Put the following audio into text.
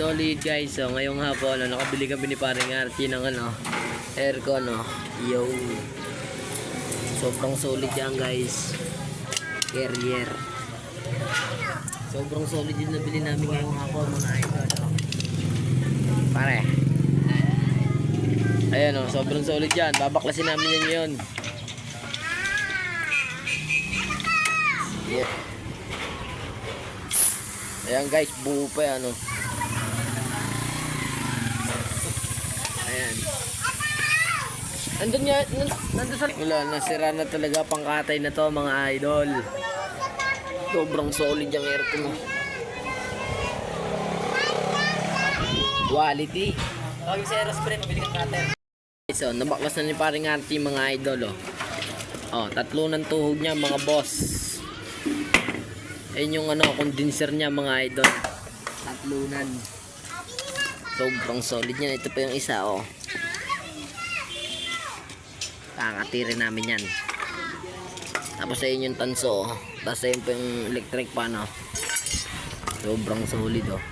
Solid guys. So ngayong hapon, ano, nakabili kami ni paring Archie ng ano, aircon, no. Yo. Sobrang solid yan guys. Carrier. Sobrang solid yung nabili namin ngayong hapon mga idol. no. Pare. Ayan o, sobrang solid yan. Babaklasin namin yan yun. Yeah. Ayan guys, buo pa yan oh. Ayan. Nandun nga, nan- nandun sa... Wala, nasira na talaga pangkatay na to mga idol. Sobrang solid yung aircon oh. Quality. Tawag sa aerospray, mabili kang cutter. So, nabaklas na ni paring auntie mga idol oh. Oh, tatlo ng tuhog niya mga boss. Ayun yung ano, condenser niya mga idol. Tatlunan. Sobrang solid niya. Ito pa yung isa oh. Kakatirin namin yan. Tapos ayun yung tanso oh. Tapos ayun pa yung electric pan oh. Sobrang solid oh.